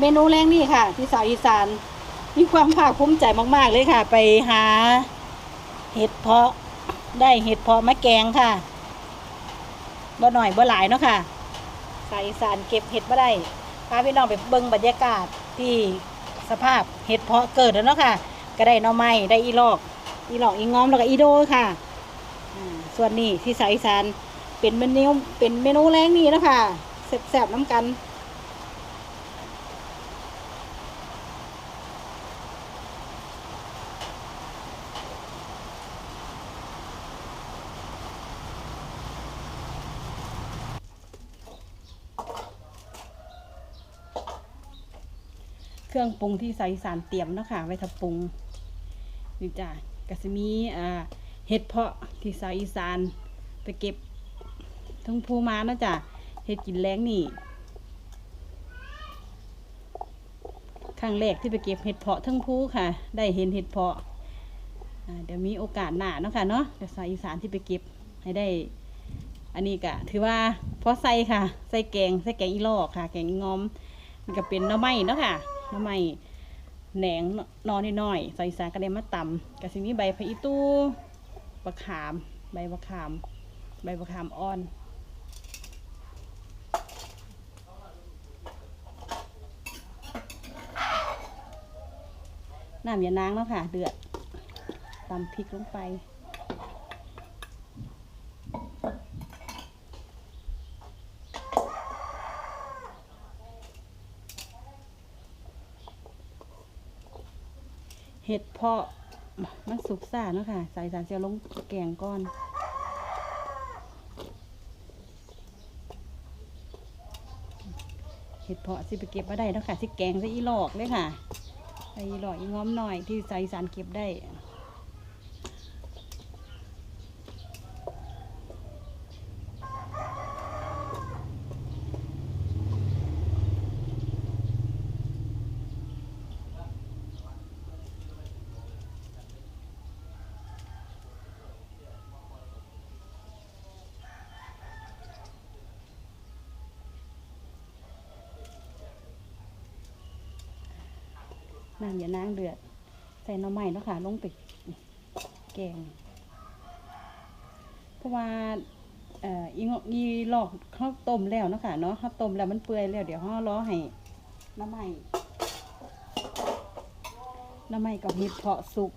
เมนูแรงนี่ค่ะ ที่สาวอีสานมีความภาคภูมิใจมาก ๆ เลยค่ะ ไปหาเห็ดเพาะได้เห็ดเพาะมะแกงค่ะบ่หน่อยบ่หลายเนาะค่ะ สาวอีสานเก็บเห็ดมาได้พาพี่น้องไปเบิ่งบรรยากาศที่สภาพเห็ดเพาะเกิดแล้วเนาะค่ะ ก็ได้น่อไม้ได้อีลอก อีลอกอีงอมแล้วก็อีโดค่ะส่วนนี้ที่สาวอีสานเป็นเมนูเป็นเมนูแรงนี่เนาะค่ะแซ่บๆน้ำกัน เครื่องปรุงที่ใสาวอีสานเตรียมเนาะคะไว้ทับปรุงนี่จ้ะก็จะมีอ่าเห็ดเพาะที่สาวอีสานไปเก็บทั้งภูมานะจ้ะเห็ดกินแรงนี่ครั้งแรกที่ไปเก็บเห็ดเพาะทั้งภูค่ะ ได้เห็นเห็ดเพาะเดี๋ยวมีโอกาสหน้าเนาะค่ะเนาะเดี๋ยวสาวอีสานที่ไปเก็บให้ได้ อันนี้ก็ถือว่าพอใส่ค่ะ ใส่แกงใส่แกงอีลอกค่ะ แกงงอมมันก็เป็นน้ำไม้เนาะค่ะ น้ำไม้แหนงนอนน้อยๆใส่สารกระเด็นมาต่ำกับสิ่งนี้ใบพะอีตู้บะขาม ใบบะขาม ใบบะขามอ่อนน้ำยานางแล้วค่ะ เดือดตำพริกลงไป เห็ดเพาะมันสุกซ่าเนาะค่ะ ใส่สารเจียวลงแกงก้อนเห็ดเพาะสิไปเก็บมาได้เนาะค่ะสิแกงใส่อีหลอกเลยค่ะใส่อีหลอกอีง้อมหน่อยที่ใส่สารเก็บได้ น้ำอย่านางเดือด ใส่หน่อไม้เนาะค่ะลงไปแกง เพราะว่าเอ่ออีงอีหลอกเขาต้มแล้วเนาะค่ะเนาะเขาต้มแล้วมันเปื่อยแล้วเดี๋ยวเขารอให้น้ำไม้หน้ำไม้กับเห็ดเพาะสุก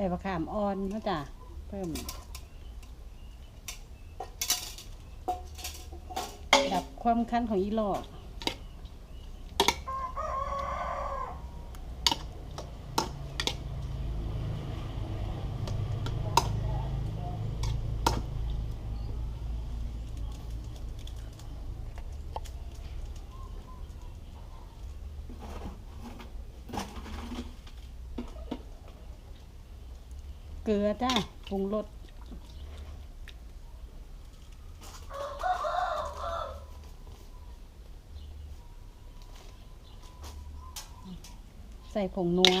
ใบมะขามอ่อนนะจ๊ะเพิ่ม ดับความคั้นของอีหลอด กลือจ้าปรุงรสใส่ผงนัว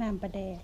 น้ำปลาแดก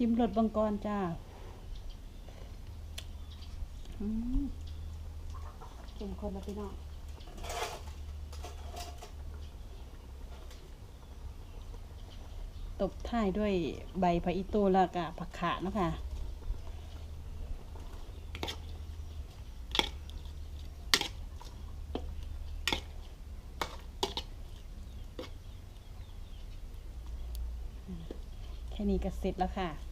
ชิมรสบังกรจ้าอืมเข้มข้นล้วพี่น้องตบท้ายด้วยใบพะอิโตแล้วก็ผักขาเนะค่ะแค่นี้ก็เสร็จแล้วค่ะ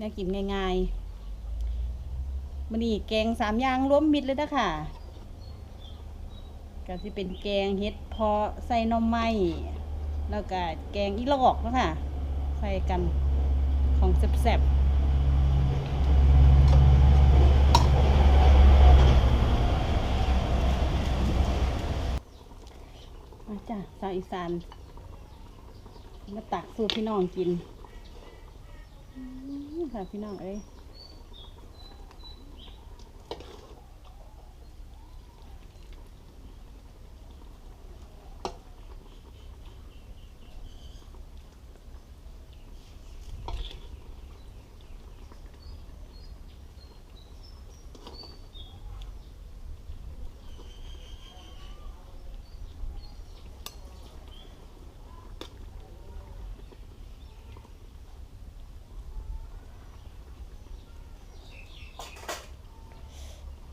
น่ากินง่ายๆมันนี่แกงสามอย่างรวมมิตรเลยนะค่ะก็จะเป็นแกงเห็ดพาะใส่น่อไม้แล้วก็แกงอีหลอกเนาะคะใส่กันของแซ่บๆมาจ้ะสาวอีสาน มาตักสูตรพี่น้องกิน ค่ะพี่น้องเอ้ย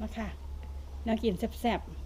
มาค่ะแนวกินแซ่บๆ